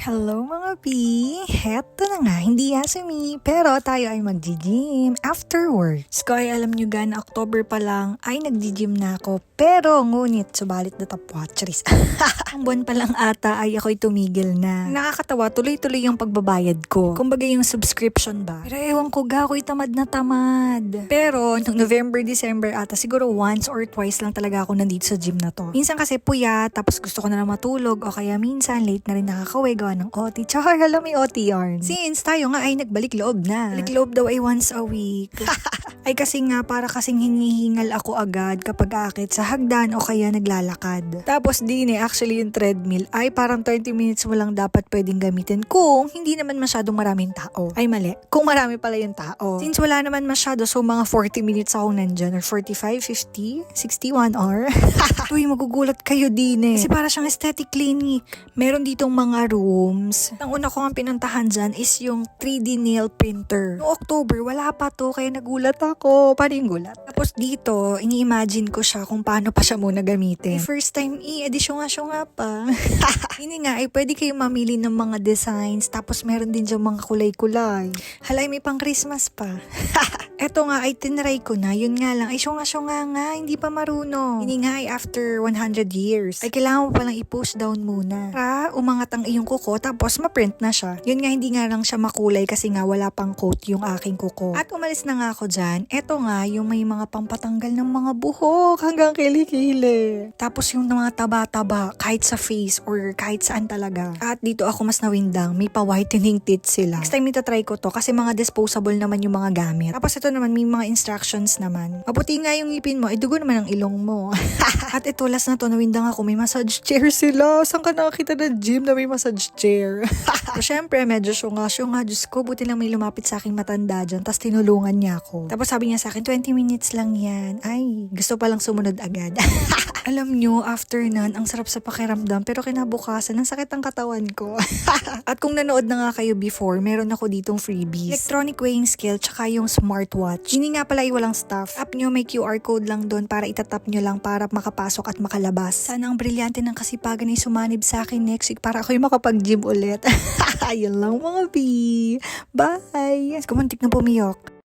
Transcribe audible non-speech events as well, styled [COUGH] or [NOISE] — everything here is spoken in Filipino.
Hello mga P! Heto na nga, hindi Yasumi, pero tayo ay mag-gym afterwards. Kaya alam nyo gan, October pa lang ay nag-gym na ako, pero ngunit subalit na top watcheries. [LAUGHS] Ang buwan pa lang ata ay ako'y tumigil na. Nakakatawa, tuloy-tuloy yung pagbabayad ko. Kumbaga yung subscription ba? Pero ewan ko, ga, ako'y tamad na tamad. Pero, nung November, December ata, siguro once or twice lang talaga ako nandito sa gym na to. Minsan kasi puyat, tapos gusto ko na lang matulog, o kaya minsan late na rin nakakaway gawa ng OT. Tsaka alam may OT yarn. Since tayo nga ay nagbalik loob na. Balik loob daw ay once a week. [LAUGHS] ay kasi nga para kasing hinihingal ako agad kapag akit sa hagdan o kaya naglalakad. Tapos din eh, actually yung treadmill ay parang 30 minutes mo lang dapat pwedeng gamitin kung hindi naman masyadong maraming tao. Ay mali, kung marami pala yung tao. Since wala naman masyado, so mga 40 minutes ako nandyan or 45, 50, 61 hour. Uy, magugulat kayo din eh. Kasi para siyang aesthetic clinic. Meron ditong mga rooms. Ang una ko ang pinuntahan dyan is yung 3D nail printer. Noong October, wala pa to, kaya nagulat ako. Paano yung gulat? Tapos dito, ini-imagine ko siya kung paano pa siya muna gamitin. Eh, first time, i-edisyon nga siya nga pa. [LAUGHS] Hindi nga, ay pwede kayo mamili ng mga designs. Tapos meron din dyan mga kulay-kulay. Halay, may pang Christmas pa. [LAUGHS] Eto nga ay tinry ko na, yun nga lang, ay syunga-syunga nga, hindi pa marunong. Hindi nga ay after 100 years, ay kailangan mo palang i-push down muna. Para umangat ang iyong kuko, tapos ma-print na siya. Yun nga, hindi nga lang siya makulay kasi nga wala pang coat yung aking kuko. At umalis na nga ako dyan, eto nga, yung may mga pampatanggal ng mga buhok hanggang kilikili. Tapos yung mga taba-taba, kahit sa face or kahit saan talaga. At dito ako mas nawindang, may pa-whitening teeth sila. Next time itatry ko to kasi mga disposable naman yung mga gamit. Tapos ito naman, may mga instructions naman. Maputi nga yung ngipin mo, ay dugo naman ang ilong mo. [LAUGHS] At ito, last na to, nawindang ako, may massage chair sila. Saan ka nakakita ng gym na may massage chair? [LAUGHS] so, syempre, medyo syunga, syunga. Diyos ko, buti lang may lumapit sa aking matanda dyan. Tapos tinulungan niya ako. Tapos sabi niya sa akin, 20 minutes lang yan. Ay, gusto palang sumunod agad. [LAUGHS] Alam nyo, after nun, ang sarap sa pakiramdam. Pero kinabukasan, ang sakit ang katawan ko. [LAUGHS] At kung nanood na nga kayo before, meron ako ditong freebies. Electronic weighing scale, tsaka yung smartwatch. Hindi nga pala walang stuff. App nyo, may QR code lang doon para itatap nyo lang para makapasok at makalabas. Sana ang brilyante ng kasipagan ay sumanib sa akin next week para ako'y makapag-gym ulit. [LAUGHS] Ayun lang mga B. Bye! Kumuntik na pumiyok.